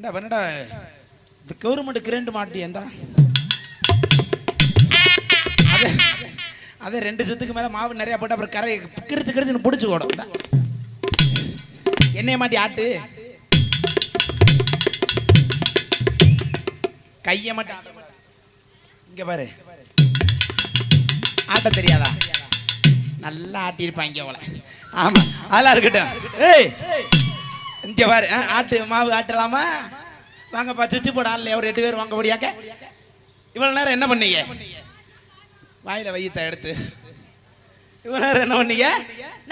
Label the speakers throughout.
Speaker 1: இந்த என்னடா இந்த கவர்மெண்ட் கிரேண்டு மாட்டி அதே அதே ரெண்டு சொத்துக்கு மேலே மாவு நிறைய போட்டு அப்புறம் கரை கிரிச்சு கிரிச்சுன்னு பிடிச்சி ஓடும். என்னைய எண்ணெயை மாட்டி ஆட்டு. கையை மட்டும் ஆட்ட இங்க பாரு. ஆட்ட தெரியாதா? நல்லா ஆட்டியிருப்பாங்க அவளை ஆமா அதெல்லாம் இருக்கட்டும். ஏய். இங்க பாரு ஆட்டு மாவு ஆட்டலாமா? வாங்கப்பா சுவிட்ச் போட ஆள் ஒரு எட்டு பேர் வாங்க முடியாக்க? இவ்வளவு நேரம் என்ன பண்ணீங்க? வாயில வையத்தை எடுத்து. இவ்வளவு நேரம் என்ன பண்ணீங்க?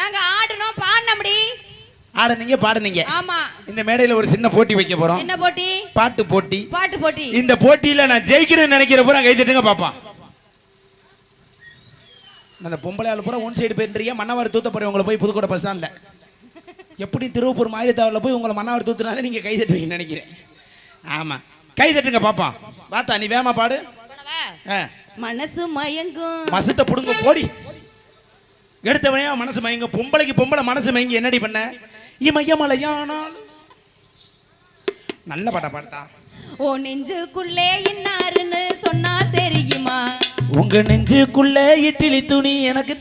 Speaker 2: நாங்க ஆடணும் பாடினபடி
Speaker 1: ஆடுனீங்க பாடுனீங்க.
Speaker 2: ஆமா.
Speaker 1: இந்த மேடையில ஒரு சின்ன போட்டி வைக்க போறோம்.
Speaker 2: என்ன போட்டி?
Speaker 1: பாட்டு போட்டி.
Speaker 2: பாட்டு போட்டி.
Speaker 1: இந்த போட்டியில நான் ஜெயிக்கிறேன்னு நினைக்கிற பூரா கை தட்டுங்க பாப்பா. அந்த பொம்பளை ஆளு பூரா ஒன் சைடு போயிட்டுறீங்க மன்னவாரி தூத்த போறேன் உங்களை போய் புதுக்கோட்டை பஸ் ஸ்டாண்ட்ல எப்படி திருவப்பூர் மாரியத்தாவில் போய் உங்களை மன்னவாரி தூத்துனாதான் நீங்க கை தட்டுவீங்கன்னு நினைக்கிறேன். ஆமா. கை தட்டுங்க பாப்பா. வாத்தா நீ வேமா பாடு.
Speaker 2: மனசு மயங்கும்.
Speaker 1: மசத்தை புடுங்க போடி. எடுத்தவனே மனசு மயங்க பொம்பளைக்கு பொம்பளை மனசு மயங்கி என்னடி பண்ண? இமயமலையானால். நல்ல பாட்டா பாடுத்தா
Speaker 2: ஓ நெஞ்சுக்குள்ளே இன்னாருன்னு சொன்னா தெரியுமா?
Speaker 1: உங்க நெஞ்சுக்குள்ள இட்லி துணி எனக்கு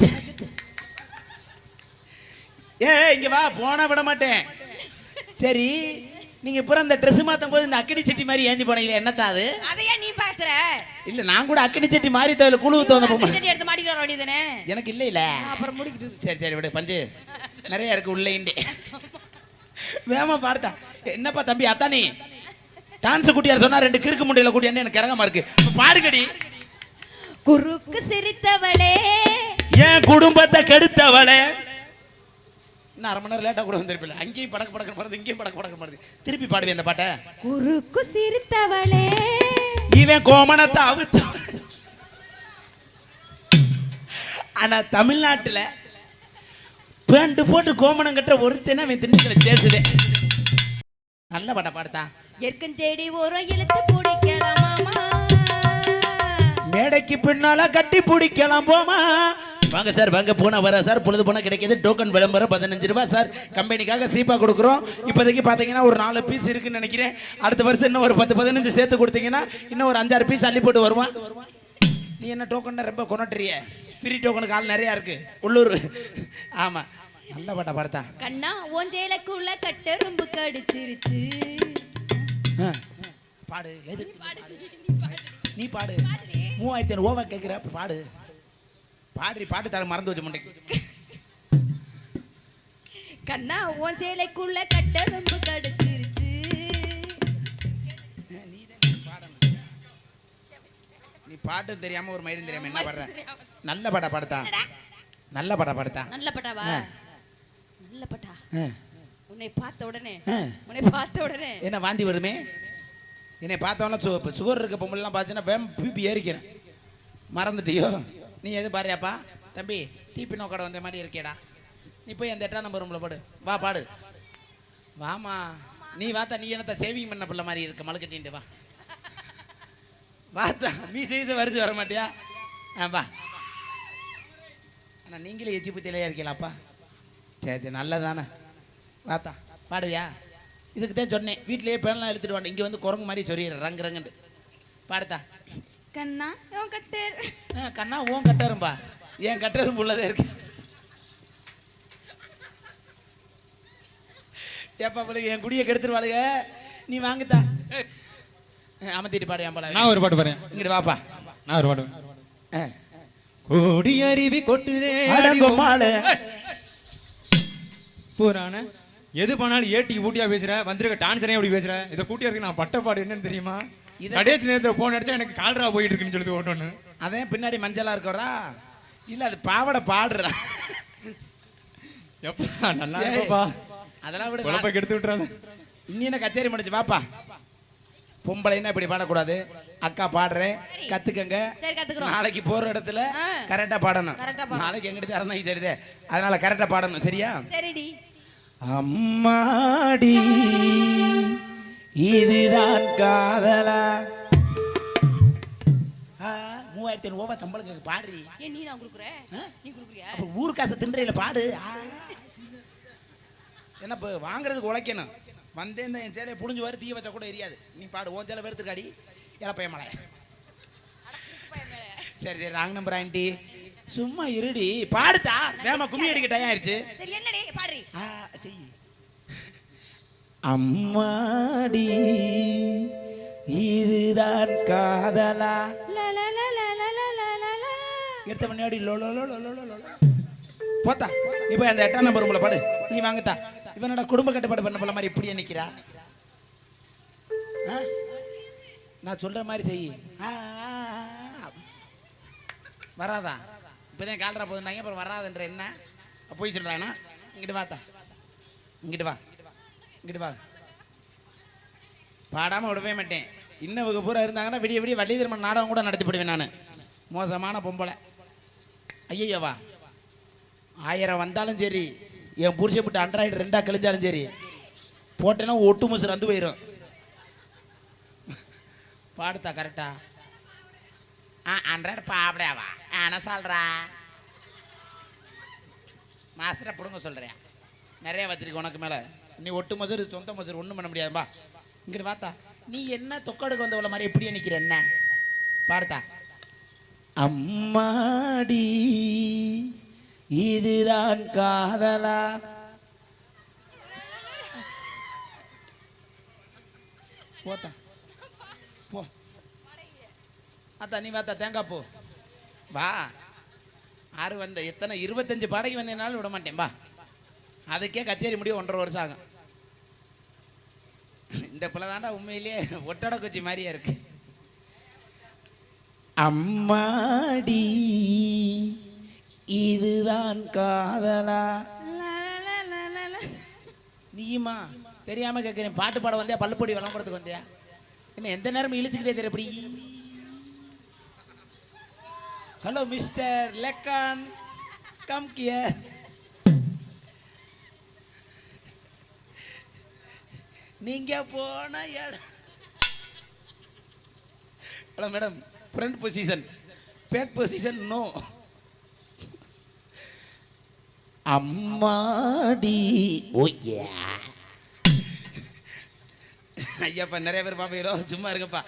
Speaker 1: ஏ இங்க வா போனா விட மாட்டேன். சரி நீங்க புறம் இந்த Dress மாத்தும் போது இந்த அக்கடி சட்டி மாதிரி ஏந்தி போனீங்களே என்னத்தா அது?
Speaker 2: அதையா நீ பாக்குற?
Speaker 1: இல்ல நான் கூட அக்கடி சட்டி மாதிரி தவிர குழு தோந்த போமா
Speaker 2: செடி எடுத்து மாட்டிட்டு வர வேண்டியதுதானே?
Speaker 1: எனக்கு இல்ல இல்ல.
Speaker 2: அப்புறம் முடிக்கிட்டு
Speaker 1: சரி சரி விடு பஞ்சு. நிறைய இருக்கு உள்ளேண்டே வேமா பாடுத்தா. என்னப்பா தம்பி அத்தானி? டான்ஸ் குட்டியார் சொன்னா ரெண்டு கிறுக்கு முண்டையில கூட்டியான்னு எனக்கு கிரகமா இருக்கு. பாடுகடி
Speaker 2: குறுக்கு சிரித்தவளே.
Speaker 1: என் குடும்பத்தை கெடுத்தவளே. இன்னும் அரை மணி நேரம் லேட்டாக கூட வந்திருப்பில்ல அங்கேயும் படக்கு படக்கு மறந்து இங்கேயும் படக்கு படக்கு மறந்து திருப்பி பாடுவேன் இந்த பாட்டை?
Speaker 2: குறுக்கு சிரித்தவளே.
Speaker 1: இவன் கோமணத்தை அவுத்த. ஆனா தமிழ்நாட்டுல பேண்டு போட்டு கோமணம் கட்டுற ஒருத்தனை அவன் திண்டுக்கல சேசுதே நல்ல பாட்டை பாடுத்தா
Speaker 2: எற்கஞ்செடி ஓரம் இழுத்து பிடிக்கலாமாமா
Speaker 1: மேடைக்கு பின்னால கட்டி பிடிக்கலாம் போமா. வாங்க சார் வாங்க. போனா வர சார். பொழுது போனா கிடைக்கிது. டோக்கன் விளம்பரம் பதினஞ்சு ரூபாய் சார். கம்பெனிக்காக சீப்பா கொடுக்குறோம். இப்போதைக்கு பார்த்தீங்கன்னா ஒரு நாலு பீஸ் இருக்குன்னு நினைக்கிறேன். அடுத்த வருஷம் இன்னும் ஒரு பத்து பதினஞ்சு சேர்த்து கொடுத்தீங்கன்னா இன்னும் ஒரு அஞ்சாறு பீஸ் அள்ளி போட்டு வருவான். நீ என்ன டோக்கன் ரொம்ப கொண்டாட்டுறிய ஃப்ரீ டோக்கனுக்கு ஆள் நிறையா இருக்கு. உள்ளூர். ஆமா. நல்ல பாட்டா பாடத்தா.
Speaker 2: கண்ணா ஓஞ்சேலக்குள்ள கட்டெரும்பு கடிச்சிருச்சு.
Speaker 1: பாடு. எது? நீ பாடு. மூவாயிரத்தி ஐநூறு ஓவா கேட்குற பாடு. பாடுறி பாட்டு தர மறந்து வச்ச முண்டைக்கு.
Speaker 2: கண்ணா ஓஞ்சேலைக்குள்ள கட்டெரும்பு கடிச்சிருச்சு.
Speaker 1: நீ பாட்டு தெரியாம ஒரு மயிரும் தெரியாம என்ன பாடுற? நல்ல பாட்டா பாடுத்தா? நல்ல பாட்டா பாடுத்தா?
Speaker 2: நல்ல பட்டாவா. நல்ல பட்டா. உன்னை பார்த்த உடனே. உன்னை பார்த்த உடனே.
Speaker 1: என்ன வாந்தி வருமே? என்னை இப்போ சுகர் இருக்க பொம்பளைலாம் பார்த்தீங்கன்னா வேம் பிபி ஏறிக்கிறேன். மறந்துட்டியோ? நீ எது பாருயாப்பா தம்பி டிபி நோக்கடை வந்த மாதிரி இருக்கேடா நீ போய் அந்த எட்டாம் நம்பர் ரூமில் பாடு. வா பாடு. வாமா நீ வாத்தா நீ என்னத்த சேவிங் பண்ண பிள்ளை மாதிரி இருக்க. மழுக்கட்டின்ட்டு வா. வாத்தா நீ செய்து வருது வர மாட்டியா? ஆ வா. அண்ணா நீங்களே எச்சி புத்தியிலையா இருக்கீங்களாப்பா? சரி சரி நல்லதானே. வாத்தா பாடுவியா? இதுக்கு தான் சொன்னேன். வீட்லயே பேனெலாம் எடுத்துகிட்டு வாங்க இங்கே வந்து குரங்கு மாதிரி சொல்லிடுறேன் ரங்கு ரங்குன்ட்டு. பாடுத்தா.
Speaker 2: கண்ணா உன் கட்டர்.
Speaker 1: ஆ, கண்ணா ஓன் கட்டரும்பா. ஏன் கட்டரும் உள்ளதே இருக்கு. ஏப்பா பிள்ளைங்க என் குடியை கெடுத்துருவாளுங்க நீ வாங்குத்தா. ஆ, அமர்த்திட்டு பாடு என் போல.
Speaker 3: நான் ஒரு பாட்டு பாடுறேன்.
Speaker 1: இங்கிட்டு வாப்பா.
Speaker 3: நான் ஒரு பாட்டு
Speaker 1: ஆ.
Speaker 3: கோடி அருவி கொட்டுதே. பூரான எது பண்ணாலும் ஏட்டி ஊட்டியா பேசுற வந்திருக்க டான்ஸரே அப்படி பேசுற. இதை கூட்டியதுக்கு நான் பட்ட பாடு என்னன்னு தெரியுமா? கடைசி நேரத்தில் போன் அடிச்சா எனக்கு கால்ரா போயிட்டு இருக்குன்னு சொல்லுது ஓட்டோன்னு.
Speaker 1: அதே பின்னாடி மஞ்சளா இருக்கறா? இல்ல அது பாவடை பாடுறா.
Speaker 3: எப்பா நல்லா இருப்பா
Speaker 1: அதெல்லாம் விட
Speaker 3: குழப்ப கெடுத்து விட்டுறாங்க
Speaker 1: இன்னி என்ன கச்சேரி முடிச்சு வாப்பா. பொம்பளைன்னா இப்படி பாடக்கூடாது. அக்கா பாடுறேன் கத்துக்கங்க.
Speaker 2: சரி கத்துக்கிறோம்.
Speaker 1: நாளைக்கு போற இடத்துல. கரெக்டா பாடணும். நாளைக்கு எங்கிட்ட இறந்தா சரிதே. அதனால கரெக்டா பாடணும் சரியா?
Speaker 2: சரிடி.
Speaker 1: அம்மாடி. இதுதான் காதலா. ஆ, மூவாயிரத்தி ஐநூறு ரூபாய் சம்பளம் கேக்கு பாடுறி
Speaker 2: ஏன் நீ நான் குடுக்குற? நீ குடுக்குறியா?
Speaker 1: அப்ப ஊர் காசை திண்டுறையில பாடு. ஆ. என்ன இப்போ வாங்குறதுக்கு உழைக்கணும். வந்தேன் என் சேலையை புழிஞ்சு வர தீய வச்சா கூட எரியாது. நீ பாடு உன் சேலை வெறுத்துக்காடி இழப்பைய மலை. சரி சரி ராங் நம்பர் ஆண்டி. சும்மா இருடி. பாடுதா வேமா கும்மி அடிக்க டைம் ஆயிடுச்சு. அம்மாடி இதுதான் காதலா. எடுத்த முன்னாடி போத்தா நீ போய் அந்த எட்டாம் நம்பர் உங்களை பாடு. நீ வாங்கத்தா. இவனோட குடும்ப கட்டுப்பாடு பண்ண போல மாதிரி இப்படியே நிற்கிறா நான் சொல்ற மாதிரி செய். வராதா? இப்போதான் கால்ரா போதுனாங்க அப்புறம் வராதுன்ற என்ன? போய் சொல்கிறானா இங்கிட்டு வாத்தா. இங்கிட்டு வா. இங்கிட்டு வா பாடாம விடவே மாட்டேன். இன்னும் இவங்க பூரா இருந்தாங்கன்னா விடிய விடிய வள்ளி திருமண நாடகம் கூட நடத்தி போடுவேன் நான். மோசமான பொம்பளை. ஐயையவா ஆயிரம் வந்தாலும் சரி என் புருஷன் விட்டு அண்ட்ராய்டு ரெண்டா கழிஞ்சாலும் சரி போட்டேன்னா ஒட்டு முசு ரந்து போயிடும் பாடுத்தா கரெக்டா ஆ? அண்ட்ராய்டு பாப்படையாவா என்ன சொல்றா? மாஸ்டரை பிடுங்க சொல்கிறேன் நிறைய வச்சிருக்கேன் உனக்கு மேலே. நீ ஒட்டு மசூர் இது சொந்த மசூர் ஒன்றும் பண்ண முடியாதுப்பா இங்கிட்டு வாத்தா. நீ என்ன தொக்காடுக்கு வந்தவள மாதிரி எப்படியே நிற்கிற என்ன? பாடுத்தா. அம்மாடி இதுதான் காதலா. போத்தா. போ. அத்தா நீ வாத்தா தேங்காய் போ. வா. ஆறு வந்த எத்தனை? இருபத்தஞ்சு பாடகி வந்தேனாலும் விட மாட்டேன். வா. அதுக்கே கச்சேரி முடியும் ஒன்றரை வருஷம் ஆகும். இந்த பிள்ளை தாண்டா உண்மையிலேயே ஒட்டட குச்சி மாதிரியே இருக்கு. அம்மாடி இதுதான் காதலா?
Speaker 2: லா, லா, லா, லா, லா, லா.
Speaker 1: நீயுமா? தெரியாம கேட்குறேன் பாட்டு பாட வந்தியா? பல்லுப்பொடி விளம்பரத்துக்கு வந்தியா? என்ன எந்த நேரம் இழுச்சுக்கிட்டே தெரிய எப்படி ஹலோ மிஸ்டர் லெக்கான் கம் கியர் நீங்க போன இடம். Hello madam front position back position no அம்மாடி. ஓய்யா ஐயாப்பா நிறைய பேர் பாப்பீங்களோ சும்மா இருங்கப்பா.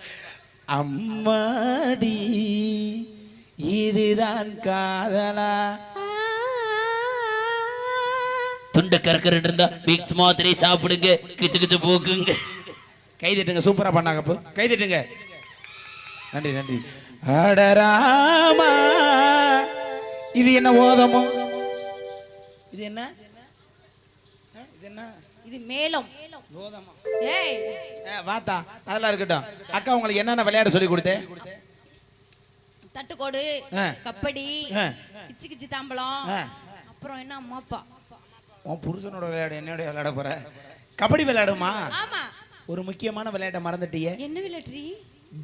Speaker 1: அம்மாடி இதுதான் காதலா. துண்டை கறக்கறது இருந்தா பிக்ஸ் மாத்திரை சாப்பிடுங்க. கிச்சு கிச்சு போக்குங்க. கை தட்டுங்க சூப்பரா பண்ணாங்க அப்போ. கை தட்டுங்க. நன்றி நன்றி. அடராமா இது என்ன ஓதமோ? இது என்ன? இது என்ன?
Speaker 2: இது மேலும்
Speaker 1: ஓதமா?
Speaker 2: ஏய்.
Speaker 1: வாத்தா. அதெல்லாம் இருக்கட்டும். அக்கா உங்களுக்கு என்னென்ன விளையாட சொல்லி கொடுத்தேன்
Speaker 2: தட்டுக்கோடு. கப்படி
Speaker 1: ஆ.
Speaker 2: கிச்சு கிச்சு தாம்பலம்
Speaker 1: ஆ.
Speaker 2: அப்புறம் என்ன அம்மா அப்பா?
Speaker 1: உன் புருஷனோட விளையாடு என்னோட விளையாட போற? கபடி விளையாடுமா? ஒரு முக்கியமான விளையாட்டை மறந்துட்டியே.
Speaker 2: என்ன விளையாட்ரி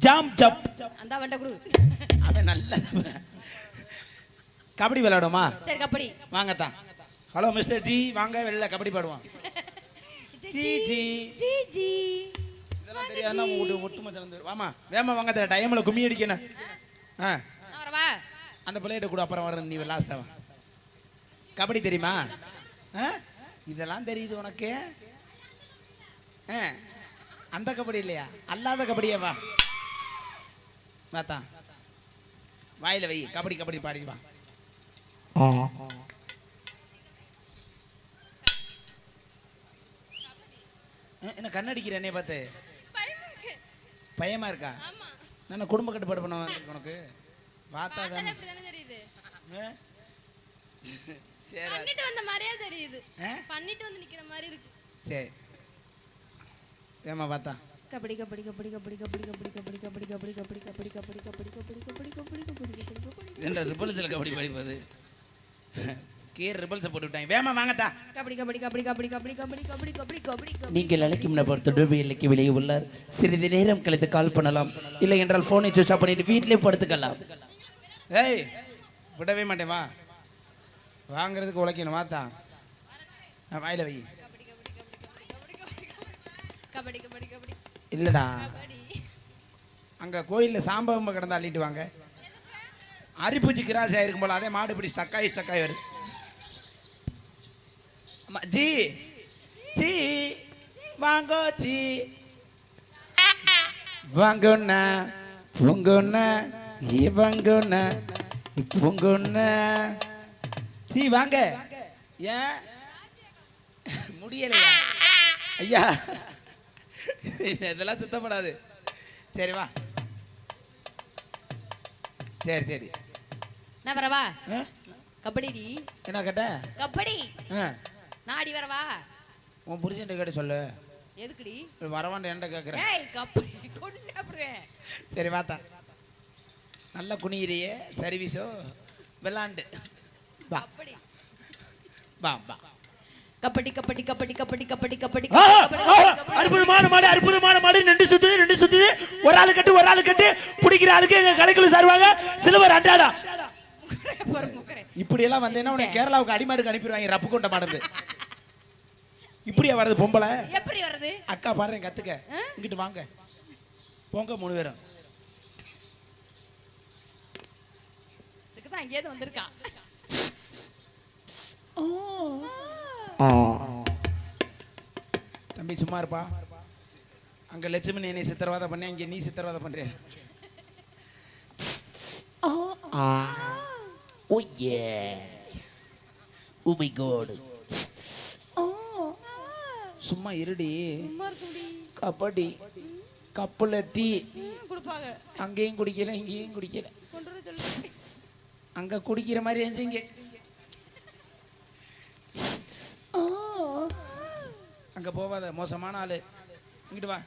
Speaker 1: ஜாம் ஜப்
Speaker 2: அந்த வண்ட குடு.
Speaker 1: அவன் நல்ல கபடி விளையாடுமா?
Speaker 2: சரி கப்படி
Speaker 1: வாங்கத்தான். ஹலோ மிஸ்டர் ஜி வாங்க வெளில கபடி பாடுவான் ஜி, ஜி.
Speaker 2: ஜி. ஜி.
Speaker 1: இதெல்லாம் தெரியாதுன்னா ஒட்டு ஒட்டுமா சேர்ந்து வாமா வேமா வாங்க தர டைம்ல கும்மி அடிக்கணும். ஆ. அந்த பிள்ளைகிட்ட கூட அப்புறம் வர நீ லாஸ்ட்டாக கபடி தெரியுமா? இதெல்லாம் தெரியுது உனக்கு. அந்த கபடி இல்லையா? அல்லாத கபடியே வா. வாத்தா வாயில வை. கபடி கபடி பாடி வா. ஆ, என்ன கண்ணடிக்கிற என்னைய பார்த்து? பயமா இருக்கா. நான் குடும்ப கட்டுப்பாடு பண்ண உனக்கு?
Speaker 4: அப்படிதானே தெரியுது?
Speaker 1: சரி
Speaker 4: பண்ணிட்டு வந்த மாதிரியே தெரியுது? பண்ணிட்டு வந்து நிக்கிற மாதிரி இருக்கு
Speaker 1: சரி ஏமா பார்த்தா
Speaker 2: கபடி கபடி கபடி கபடி கபடி கபடி கபடி கபடி கபடி கபடி கபடி கபடி கபடி கபடி கபடி கபடி கபடி கபடி கபடி
Speaker 1: என்ற ரிபல்ஸில் கபடி படிப்பது கீர் ரிபல்ஸை போட்டு விட்டாங்க வேமா வாங்கத்தா
Speaker 2: கபடி கபடி கபடி கபடி கபடி கபடி கபடி கபடி கபடி
Speaker 1: நீங்கள் அழைக்கும் நபர் தொடர்பு எல்லைக்கு வெளியே உள்ளார் சிறிது நேரம் கழித்து கால் பண்ணலாம் இல்லை என்றால் ஃபோனை சுவிச் ஆஃப் பண்ணிட்டு வீட்டிலே படுத்துக்கலாம் ஏய் விடவே மாட்டேன் வா வாங்குறதுக்கு உழைக்கணும் வாத்தா ஆ, வாயில வை.
Speaker 4: கபடி கபடி கபடி.
Speaker 1: இல்லைடா. அங்கே கோயிலில் சாம்பவம்ப கிடந்து அள்ளிட்டு வாங்க. அரிப்பூச்சி கிராஸ் ஆயிருக்கும் போல அதே மாடு இப்படி ஸ்டக்காகி ஸ்டக்காகி வருது. ஜி ஜி வாங்கோச்சி வாங்கண்ணா பொங்கண்ணா இவங்கண்ணா பொங்கண்ணா. சீ வாங்க. ஏன்? முடியலையா? ஐயா. இதெல்லாம் சுத்தப்படாது. சரி வா. சரி சரி.
Speaker 2: நான் வரவா
Speaker 1: ஆ?
Speaker 2: கபடிடி
Speaker 1: என்ன கேட்ட?
Speaker 2: கபடி. நாடி வரவா
Speaker 1: உன் புருஷன் கேட்ட சொல்லு.
Speaker 2: எதுக்குடி
Speaker 1: வரவான்னு என்ன கேட்குறேன்
Speaker 2: ஏய் கபடி. கொண்டு அப்படியே.
Speaker 1: சரி வாத்தா. நல்ல குனியிறியே சர்வீஸோ விளாண்டு. வா.
Speaker 2: கபடி.
Speaker 1: வா வா.
Speaker 2: கபடி கபடி கபடி கபடி கபடி கபடி
Speaker 1: அற்புதமான மாடு அற்புதமான மாடு. ரெண்டு சுத்துது ரெண்டு சுத்துது ஒரு ஆளு கட்டு ஒரு ஆளு கட்டு. பிடிக்கிற ஆளுக்கு எங்க கலைக்குள்ள சாருவாங்க சிலுவர் அண்டாடா. இப்படி எல்லாம் வந்தேன்னா உன்னை கேரளாவுக்கு அடிமாடுக்கு அனுப்பிடுவாங்க ரப்பு கொண்ட மாடுது இப்படியா வருது பொம்பளை?
Speaker 2: எப்படி வருது
Speaker 1: அக்கா பாடுறேன் கத்துக்க. இங்கிட்டு வாங்க. போங்க மூணு பேரும்.
Speaker 2: இதுக்கு தான் அங்கேயே வந்திருக்கான்
Speaker 1: தம்பி சும்மா இருப்பா. அங்க லட்சுமி என்னை சித்திரவாதம் பண்ணி இங்க நீ சித்திரவாதம் பண்ற.
Speaker 5: Oh yeah. Oh my god.
Speaker 1: சும்மா இருடி. கபடி கப்புல டீ.
Speaker 2: கொடுப்பாங்க.
Speaker 1: அங்கேயும் குடிக்கல இங்கேயும் குடிக்கல. அங்க குடிக்கிற மாதிரி இருந்துச்சு இங்க. அங்க போவாத மோசமான ஆளு. இங்கிட்டு வா.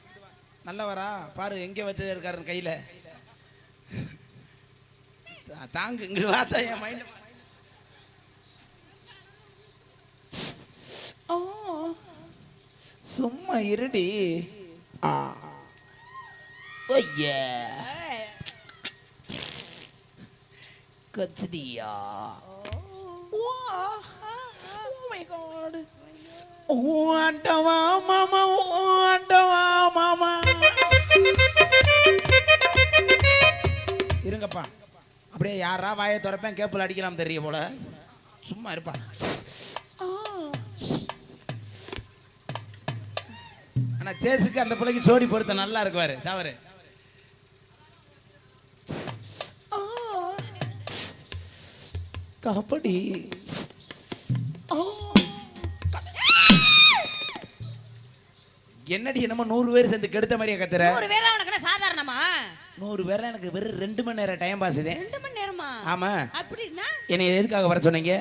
Speaker 1: நல்லா வரா பாரு எங்க வச்சு இருக்காரு கையில. தாங்கு இங்கிட்டு வாத்தா என் மைண்ட் சும்மா இருடி. ஆ.
Speaker 5: Oh yeah. கச்சடியா
Speaker 1: ஆண்டவா மாமா ஆண்டவா மாமா. இருங்கப்பா. அப்படியே யாரா வாயை திறப்பேன் கேப்பில் அடிக்கலாம் தெரிய போல. சும்மா இருப்பா. ஆனா சேசுக்கு அந்த பிள்ளைக்கு சோடி பொருத்த நல்லா இருக்குவாரு. சாவரு. கபடி. என்னடி என்னமோ நூறு பேர் சேர்ந்து கெடுத்த மாதிரியே கத்துற?
Speaker 2: வேளை உனக்கு என்ன சாதாரணமா?
Speaker 1: நூறு பேர்ல எனக்கு வெறும் ரெண்டு மணி நேரம் டைம் பாஸ் இது.
Speaker 2: ரெண்டு மணி நேரமா?
Speaker 1: ஆமா.
Speaker 2: அப்படின்னா?
Speaker 1: என்னை எதுக்காக வர சொன்னீங்க?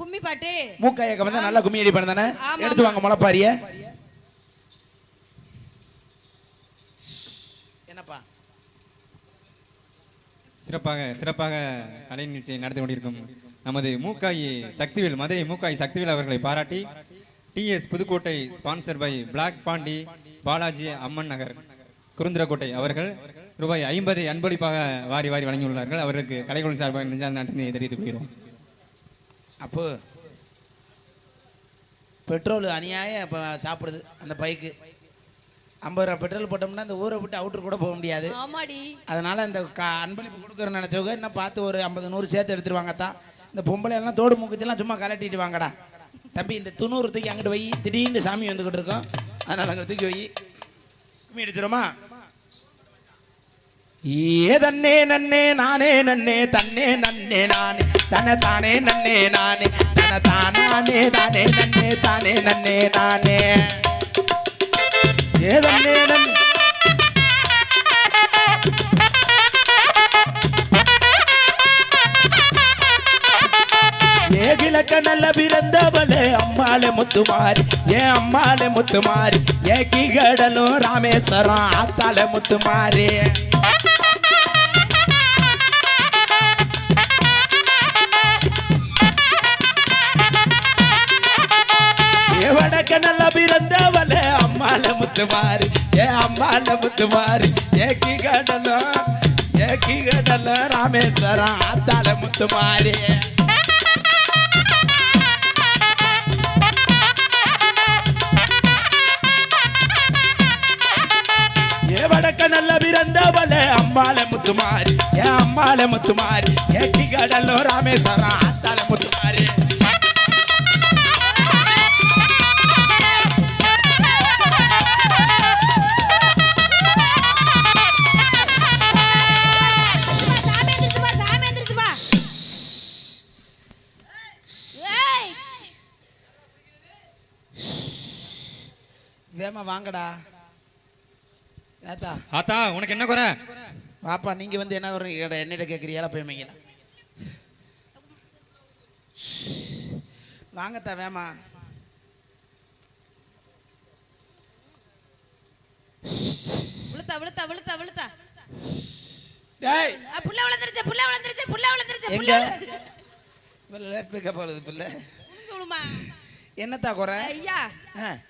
Speaker 2: கும்மி பாட்டு.
Speaker 1: மூக்காயக்க வந்து நல்லா கும்மி அடி பண்ண தானே எடுத்து வாங்க முளைப்பாரிய. என்னப்பா?
Speaker 3: சிறப்பாக சிறப்பாக கலை நிகழ்ச்சியை நடத்தி கொண்டிருக்கும் நமது மூக்காயி சக்திவேல் மதுரை மூக்காயி சக்திவேல் அவர்களை பாராட்டி TS Pudukkottai sponsor by black Pandi Balaji Amman Nagar Kurunthirakottai அவர்கள் ரூபாய் ஐம்பது அன்பளிப்பாக வாரி வாரி வழங்கியுள்ளார்கள். அவர்களுக்கு கலைக்குழு சார்பாக நெஞ்சார்ந்த நன்றியை தெரிவித்துக் கொள்கிறோம்.
Speaker 1: அப்போ பெட்ரோல் அநியாயம் இப்போ சாப்பிடுது அந்த பைக்கு. ஐம்பது ரூபா பெட்ரோல் போட்டோம்னா இந்த ஊரை விட்டு அவுட்டர் கூட போக முடியாது.
Speaker 2: ஆமாடி.
Speaker 1: அதனால இந்த க அன்பளிப்பு கொடுக்குறேன்னு நினச்சவங்க இன்னும் பார்த்து ஒரு ஐம்பது நூறு சேர்த்து எடுத்துருவாங்க தான் இந்த பொம்பளை எல்லாம் தோடு மூக்கத்தெல்லாம் சும்மா கலட்டிட்டு வாங்கடா. தம்பி இந்த துணூறு தூக்கி அங்கிட்டு போய் திடீர்னு சாமி வந்துக்கிட்டு இருக்கோம். அதனால அங்கே தூக்கி போய் கும்மி ஏதன்னே நன்னே நானே நன்னே தன்னே நன்னே நானே தன தானே நன்னே நானே தன தானே தானே நன்னே தானே நன்னே நானே. ஏதன்னே நன்னே ஏ கிழக்க நல்ல பிறந்தவளே அம்மாளே முத்துமாரி ஏ அம்மாளே முத்துமாரி ஏ கிகடலும் ராமேஸ்வரம் ஆத்தாளே முத்துமாரி ஏ வடக்க நல்ல பிறந்தவளே அம்மாளே முத்துமாரி ஏ அம்மாளே முத்துமாரி ஏ கிகடலும் ஏ கிகடலும் ராமேஸ்வரம் ஆத்தாளே முத்துமாரி அம்மால முத்துமாரி என் அம்மால முத்துமாரி எட்டி கடலோ ராமேஸ்வரம் அத்தால முத்துமாரி வேமா வாங்கடா.
Speaker 3: ஆத்தா உனக்கு என்ன குறை?
Speaker 1: வாப்பா நீங்க வந்து என்ன ஒரு என்னிட்ட கேட்குறீங்களா போய்மைங்களா வாங்கத்தா வேமா.
Speaker 2: விழுத்தா விழுத்தா விழுத்தா விழுத்தா.
Speaker 1: டேய்.
Speaker 2: புள்ள விழுந்துருச்சு புள்ள விழுந்துருச்சு புள்ள விழுந்துருச்சு புள்ள.
Speaker 1: பிள்ளை லேட் பிக்கப் ஆகுது பிள்ளை?
Speaker 2: சொல்லுமா
Speaker 1: என்னத்தா குறை?
Speaker 2: ஐயா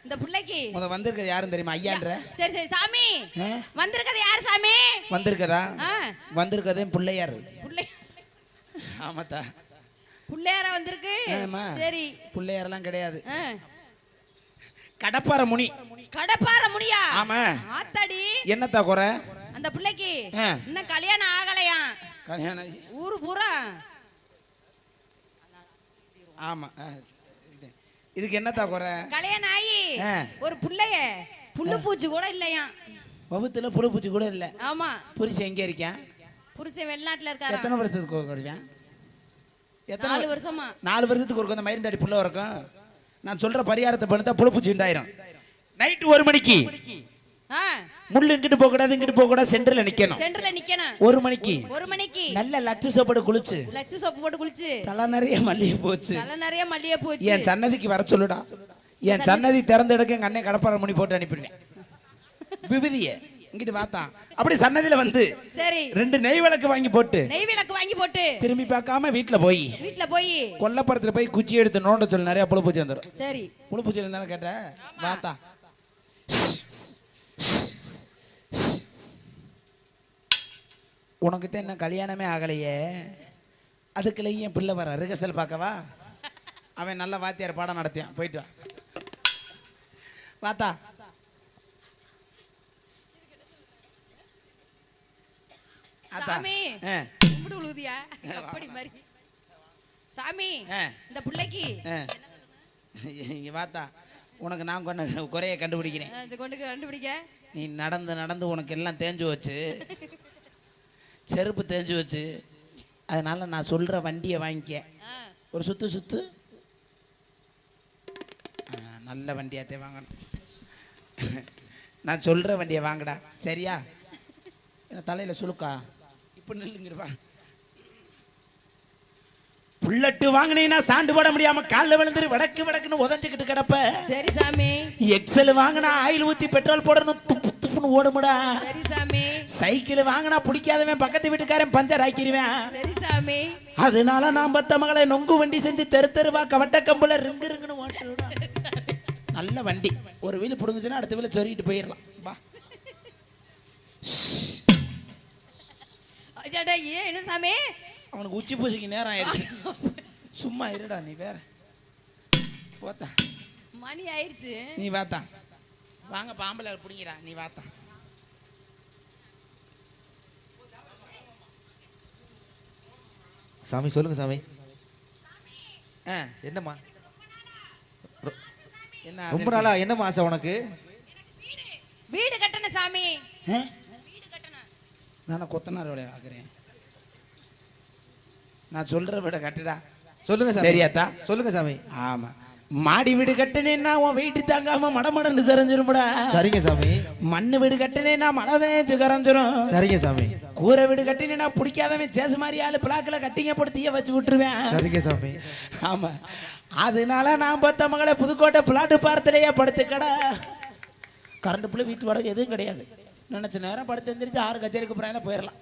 Speaker 2: இந்த பிள்ளைக்கு.
Speaker 1: முத வந்திருக்கிறது யாரும் தெரியுமா? ஐயான்ற?
Speaker 2: சரி சரி சாமி? வந்திருக்கிறது யார் சாமி?
Speaker 1: வந்திருக்கதா? வந்திருக்கதே பிள்ளையார்.
Speaker 2: புள்ளை.
Speaker 1: ஆமாத்தா.
Speaker 2: புள்ளையாரா வந்திருக்கு. சரி.
Speaker 1: பிள்ளையாரெல்லாம் கிடையாது. கடப்பார முனி.
Speaker 2: கடப்பார முடியா
Speaker 1: ஆமா.
Speaker 2: ஆத்தாடி.
Speaker 1: என்னத்தா குறை?
Speaker 2: அந்த பிள்ளைக்கு. இன்னும் கல்யாணம் ஆகலையா?
Speaker 1: கல்யாணம்
Speaker 2: ஊரு பூரா?
Speaker 1: ஆமா இதுக்கு என்னத்தா குறை?
Speaker 2: கல்யாணம் ஆகி. ஒரு புள்ளைய புல்லு பூச்சி கூட இல்லையா?
Speaker 1: வகுத்துல புழு பூச்சி கூட இல்லை.
Speaker 2: ஆமா.
Speaker 1: புருஷன் எங்க இருக்கேன்?
Speaker 2: புருஷன் வெளிநாட்டுல இருக்காரா
Speaker 1: எத்தனை வருஷத்துக்கு வருவேன் எத்தனை
Speaker 2: நாலு
Speaker 1: வரு-
Speaker 2: வருஷமா.
Speaker 1: நாலு வருஷத்துக்கு ஒரு அந்த மயிரண்டாடி புள்ள இருக்கும் நான் சொல்ற பரிகாரத்தை பண்ணி தான் புழு பூச்சி உண்டாயிரும். நைட்டு ஒரு மணிக்கு. முள்ளு இங்கிட்டு போக கூடாது இங்கிட்டு போக கூடாது சென்டர்ல நிக்கணும்.
Speaker 2: சென்டர்ல நிக்கணும்.
Speaker 1: ஒரு மணிக்கு.
Speaker 2: ஒரு மணிக்கு.
Speaker 1: நல்ல லட்ச சோப்பாடு குளிச்சு.
Speaker 2: லட்ச சோப்பு போட்டு குளிச்சு.
Speaker 1: தலை நிறைய மல்லிகை போச்சு.
Speaker 2: தலை நிறைய மல்லிகை பூச்சி.
Speaker 1: என் சன்னதிக்கு வர சொல்லுடா. என் சன்னதி திறந்து எடுக்க எங்க அண்ணன் கடப்பாறை மணி போட்டு அனுப்பிடுவேன். விபதிய. இங்கிட்டு வாத்தான் அப்படி சன்னதியில வந்து
Speaker 2: சரி.
Speaker 1: ரெண்டு நெய் விளக்கு வாங்கி போட்டு
Speaker 2: நெய் விளக்கு வாங்கி போட்டு.
Speaker 1: திரும்பி பார்க்காம வீட்டுல போய்.
Speaker 2: வீட்டுல போய்.
Speaker 1: கொல்லப்புறத்துல போய் குச்சி எடுத்து நோண்ட சொல்லு நிறைய புழு பூச்சி வந்துடும்
Speaker 2: சரி.
Speaker 1: புழு பூச்சி இருந்தாலும் கேட்ட வாத்தா. உனக்கு தான் என்ன கல்யாணமே ஆகலையே. அதுக்குள்ளேயும் என் பிள்ளை வர ரிகர்சல் பார்க்கவா? அவன் நல்ல வாத்தியார் பாடம் நடத்தியான். போயிட்டு வா. வாத்தா.
Speaker 2: சாமி கும்பிடு உழுதியா அப்படி மாதிரி. சாமி. இந்த பிள்ளைக்கு.
Speaker 1: வாத்தா. உனக்கு நான் கொண்ட குறைய கண்டுபிடிக்கிறேன்.
Speaker 2: கொண்டு கண்டுபிடிக்க.
Speaker 1: நீ நடந்து நடந்து உனக்கு எல்லாம் தேஞ்சு வச்சு செருப்பு தேஞ்சு வச்சு அதனால நான் சொல்ற வண்டியை வாங்கிக்க. ஒரு சுத்து சுத்து. ஆ, நல்ல வண்டியாத்தே வாங்கணும். நான் சொல்ற வண்டியை வாங்கடா. சரியா? என்ன தலையில சுளுக்கா? இப்ப நில்லுங்கிடுவா புல்லட்டு வாங்கினீங்கன்னா சாண்டு போட முடியாம காலில் விழுந்துரு வடக்கு வடக்குன்னு உதஞ்சுக்கிட்டு கிடப்ப.
Speaker 2: சரி சாமி.
Speaker 1: எக்ஸல் வாங்கினா ஆயில் ஊத்தி பெட்ரோல் போடணும். துப்பு. துப்புன்னு ஓடுமுடா. சைக்கிள் வாங்கினா பிடிக்காதவன் பக்கத்து வீட்டுக்காரன் பஞ்சர் ஆக்கிடுவேன். அதனால நான் பத்த மகளை நொங்கு வண்டி செஞ்சு தெரு தெருவா கவட்ட கம்புல ரிங்கு ரிங்குன்னு ஓட்டுடா நல்ல வண்டி. ஒரு வீல் பிடுங்குச்சுன்னா அடுத்த வீல சொருகிட்டு போயிடலாம். வா.
Speaker 2: என்ன சாமி?
Speaker 1: அவனுக்கு உச்சி பூசிக்கு நேரம் ஆயிடுச்சு. சும்மா இருடா நீ வேற. போத்தா.
Speaker 2: மணி ஆயிடுச்சு.
Speaker 1: நீ வாத்தா. வாங்க பாம்பளை பிடிங்கிறா நீ வாத்தா.
Speaker 6: சாமி சொல்லுங்க சாமி.
Speaker 1: ஆ,
Speaker 6: என்னம்மா?
Speaker 1: என்ன
Speaker 6: ரொம்ப நாளா என்னம்மா ஆசை உனக்கு?
Speaker 2: வீடு கட்டணும் சாமி.
Speaker 1: நானும் கொத்தனார் வேலையை பார்க்குறேன். நான் சொல்ற வீட கட்டுடா.
Speaker 6: சொல்லுங்க சாமி.
Speaker 1: சரியாத்தா?
Speaker 6: சொல்லுங்க சாமி.
Speaker 1: ஆமா. மாடி வீடு கட்டினேன்னா உன் வெயிட்டு தாங்காம மடமடன்னு சரிஞ்சிரும்டா.
Speaker 6: சரிங்க சாமி.
Speaker 1: மண்ணு வீடு கட்டினேன்னா மழை வேஞ்சு கரைஞ்சிரும்
Speaker 6: சரிங்க சாமி.
Speaker 1: கூரை வீடு கட்டினேன்னா பிடிக்காதவன் சேசு மாதிரி ஆளு பிளாக்கில் கட்டிங்க போட்டு வச்சு விட்டுருவேன்.
Speaker 6: சரிங்க சாமி.
Speaker 1: ஆமா. அதனால நான் பார்த்த மகளை புதுக்கோட்டை பிளாட்டு பாரத்திலேயே படுத்துக்கடா. கரண்ட் பிள்ளை வீட்டு வாடகை எதுவும் கிடையாது. நினைச்ச நேரம் படுத்து எந்திரிச்சு ஆறு கச்சேரிக்கு போறாங்க போயிடலாம்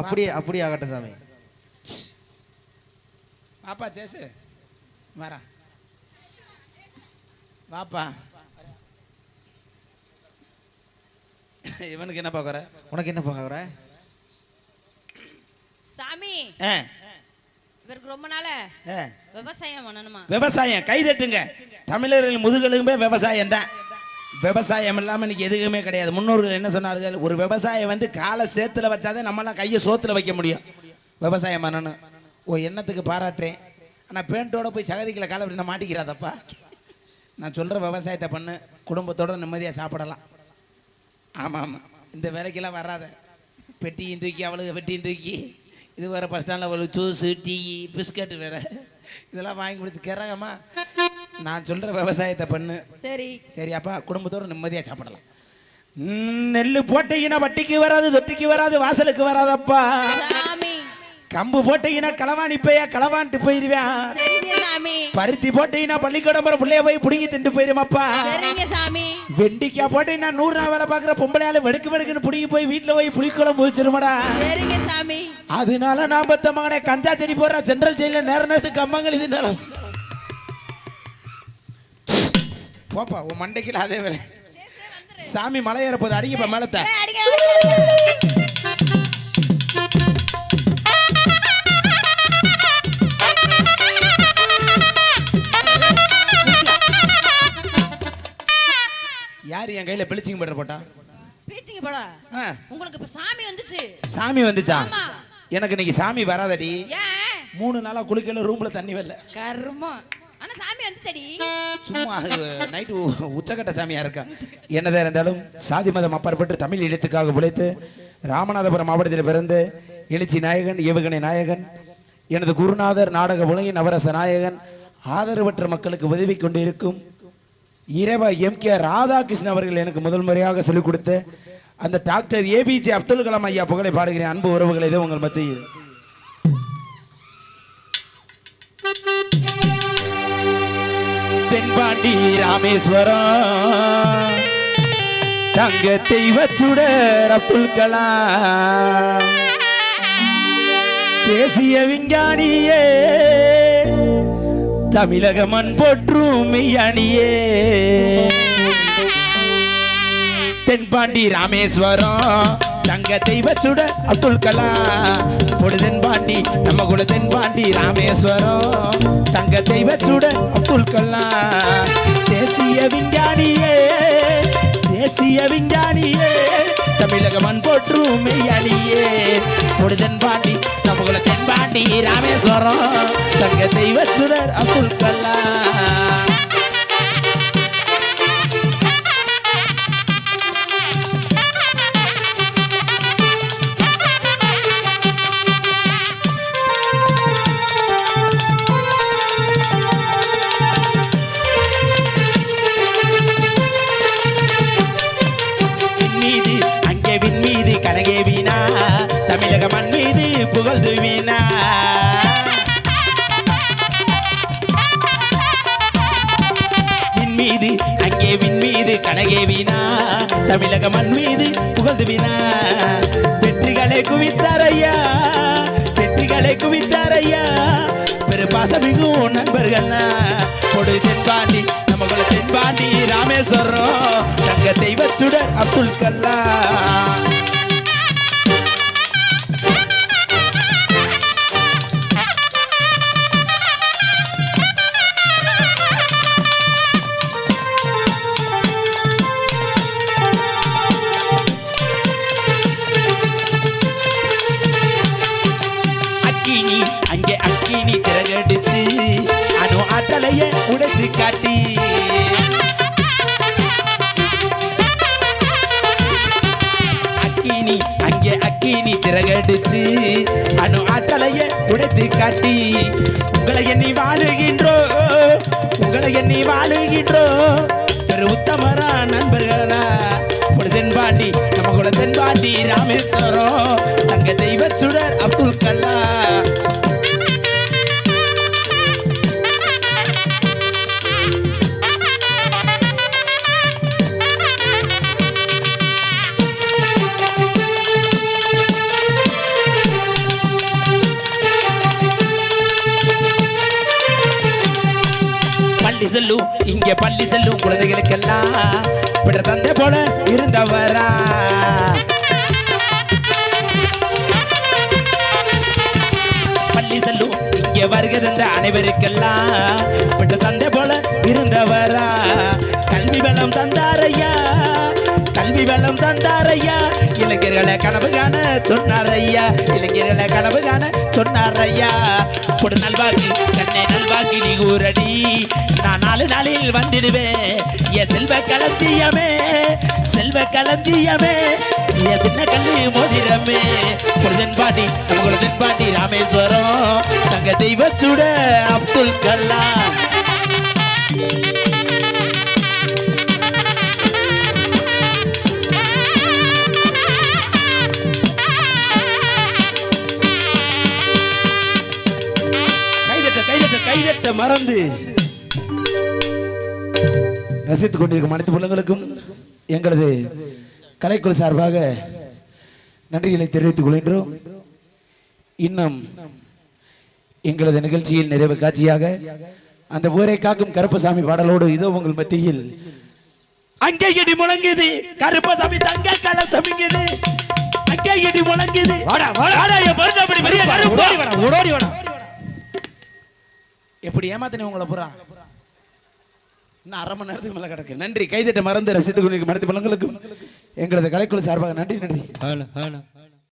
Speaker 6: அப்படியே அப்படியே ஆகட்டும் சாமி.
Speaker 1: வாப்பா சேசு. வரா வாப்பா. இவனுக்கு என்ன பார்க்குற
Speaker 6: உனக்கு என்ன பார்க்குற
Speaker 2: சாமி.
Speaker 1: ஆ.
Speaker 2: இவருக்கு ரொம்ப நாள
Speaker 1: ஆ.
Speaker 2: விவசாயம் பண்ணணுமா?
Speaker 1: விவசாயம் கைதட்டுங்க தமிழர்கள் முதுகெலும்பே விவசாயம் தான். விவசாயம் இல்லாமல் இன்னைக்கு எதுவுமே கிடையாது. முன்னோர்கள் என்ன சொன்னார்கள்? ஒரு விவசாயம் வந்து காலை சேத்துல வச்சாதான் நம்மளாம் கையை சோத்துல வைக்க முடியும். விவசாயம் பண்ணணும். ஓ எண்ணத்துக்கு பாராட்டுறேன். ஆனால் பேண்ட்டோட போய் சகதிகளை காலை அப்படி மாட்டிக்கிறாதப்பா? நான் சொல்கிற விவசாயத்தை பண்ணு குடும்பத்தோட நிம்மதியாக சாப்பிடலாம். ஆமாம் ஆமாம் இந்த வேலைக்கெல்லாம் வராத. பெட்டியும் தூக்கி அவளுக்கு பெட்டியும் தூக்கி. இது வேறு ஃபஸ்ட் ஸ்டாண்டில் அவளுக்கு ஜூஸு டீ பிஸ்கட் வேறு. இதெல்லாம் வாங்கி கொடுத்து கிறகமா நான் சொல்ற விவசாயத்தை பண்ணு.
Speaker 2: சரி.
Speaker 1: சரியாப்பா குடும்பத்தோட நிம்மதியா சாப்பிடலாம். ம், நெல்லு போட்டீங்கன்னா வட்டிக்கு வராது தொட்டிக்கு வராது வாசலுக்கு வராதப்பா.
Speaker 2: சாமி
Speaker 1: கம்பு போட்டீங்கன்னா களவாணி போயா களவான்ட்டு போயிருவேன் பருத்தி போட்டீங்கன்னா பள்ளிக்கூடம் பிள்ளைய போய் புடுங்கி திண்டு போயிருமாப்பா. வெண்டிக்காய் போட்டீங்கன்னா நூறு நாள் வேலை பார்க்குற பொம்பளையால வெடுக்கு வெடுக்குன்னு புடுங்கி போய் வீட்டில் போய்
Speaker 2: சரிங்க சாமி.
Speaker 1: அதனால நான் பத்த மகனே கஞ்சா செடி போடுற சென்ட்ரல் ஜெயில நேர நேரத்துக்கு கம்மங்கள் இது நிலம் போப்பா உன் மண்டைக்கில் அதே வேலை. சாமி மலை ஏற போது அடிங்கப்பா மேலத்தை. என் கையில பிளிச்சிங் பட்டர் போட்டா?
Speaker 2: பீச்சிங்க போடா உங்களுக்கு இப்ப சாமி வந்துச்சு.
Speaker 1: சாமி வந்துச்சா. எனக்கு இன்னைக்கு சாமி வராதடி. மூணு நாளா குளிக்கல ரூம்ல தண்ணி வரல.
Speaker 2: கர்மம் ஆனா சாமி வந்துச்சடி.
Speaker 1: சும்மா நைட்டு உச்சக்கட்ட சாமியா இருக்கா? என்னதான் இருந்தாலும் சாதி மதம் அப்பாற்பட்டு தமிழ் எழுத்துக்காக உழைத்து ராமநாதபுரம் மாவட்டத்தில் பிறந்து எழுச்சி நாயகன் ஏவுகணை நாயகன் எனது குருநாதர் நாடக உலகின் நவரச நாயகன் ஆதரவற்ற மக்களுக்கு உதவி கொண்டு இரவா எம் கே ராதாகிருஷ்ணன் அவர்கள் எனக்கு முதல் முறையாக சொல்லிக் கொடுத்த அந்த டாக்டர் ஏபிஜே அப்துல் கலாம் ஐயா புகழை பாடுகிறேன். அன்பு உறவுகளை இதோ உங்கள் மத்தியில். தென்பாண்டி ராமேஸ்வரம் தங்க தெய்வ அப்துல் கலாம். தேசிய விஞ்ஞானியே தமிழக மண் போற்றும் அணியே. தென்பாண்டி ராமேஸ்வரம் தங்க தெய்வ சுட அப்துல் கலாம். பொழுதென் பாண்டி நம்ம குல தென்பாண்டி ராமேஸ்வரம் தங்க தெய்வ சுட அப்துல் கலாம். தேசிய விஞ்ஞானியே தேசிய விஞ்ஞானியே. தமிழகமன் போற்றும் மெய்யானியே பொழுதென் பாண்டி தமகுல குல தென்பாண்டி ராமேஸ்வரம். தங்க தெய்வ சுடர் அப்துல் கலாம். வீணா தமிழக மண் மீது புகழ்ந்து வீணா. மீது அங்கே விண்மீது கனகே வீணா. தமிழக மண் மீது புகழ்ந்து வீணா. வெற்றிகளை குவித்தாரையா? வெற்றிகளை குவித்தாரையா? பெரு பாசமிகும் நண்பர்கள்னா. கொடு தென்பாண்டி நம்ம குல தென்பாண்டி ராமேஸ்வரம். தங்க தெய்வச்சுடர் அப்துல் கல்லா அங்கே அக்கினி திறகடிச்சு அணு அட்டலைய உடைத்து காட்டி. அக்கினி அங்கே அக்கினி திறகடிச்சு அணு அட்டலைய உடைத்து காட்டி. உங்களை எண்ணி வாழுகின்றோ உங்களை எண்ணி வாழுகின்றோ பெரு உத்தமரா நண்பர்களா. தென்பாண்டி நம்ம கூட தென்பாண்டி ராமேஸ்வரம் தங்க தெய்வச்சுடர் அப்துல் கலாம். பள்ளி செல்லும் இங்க பள்ளி செல்லும் குழந்தைகளுக்கெல்லாம் பிற தந்தை போல இருந்தவரா. பள்ளி செல்லும் இங்க வருகை தந்த அனைவருக்கெல்லாம் பிற தந்தை போல இருந்தவரா. கல்வி வளம் தந்தாரையா கல்வி வளம் தந்தாரையா? இளைஞர்களை கனவு காண சொன்னாரையா? இளைஞர்களை கனவு காண சொன்னாரையா? பொடு நல்வாக்கி கண்ணை நல்வாக்கி நீ ஊரடி. நான் நாலு நாளில் வந்துடுவேன். என் செல்வ களஞ்சியமே செல்வ களஞ்சியமே. என் சின்ன கல்லு மோதிரமே. பொழுதன் பாட்டி நம்ம பாட்டி ராமேஸ்வரம். தங்க தெய்வச்சுட அப்துல் கலாம். கைதட்ட மறந்து ரசித்துக் கொண்டிருக்கும் அனைத்து உள்ளங்களுக்கும் எங்களது கலைக்குழு சார்பாக நன்றிகளை தெரிவித்துக் கொள்கின்றோம். இன்னும் எங்களது நிகழ்ச்சியில் நிறைவு காட்சியாக அந்த ஊரை காக்கும் கருப்பசாமி பாடலோடு இதோ உங்கள் மத்தியில் அங்கே இடி முழங்குது கருப்பசாமி தங்க கலசமிங்குது அங்கே இடி முழங்குது
Speaker 6: வாடா,
Speaker 1: வாடா. என் மருந்தபடி பெரிய கருப்பு.
Speaker 6: ஓடி வாடா ஓடி வாடா.
Speaker 1: எப்படி ஏமாத்தினே உங்களை புறா? இன்னும் அரை மணி நேரத்துக்கு மேலே கிடக்கு. நன்றி. கைதட்ட மறந்து ரசித்துக் கொண்டிருக்கும் மனத்து பலங்களுக்கும் எங்களது கலைக்குழு சார்பாக நன்றி நன்றி.
Speaker 3: Hello hello.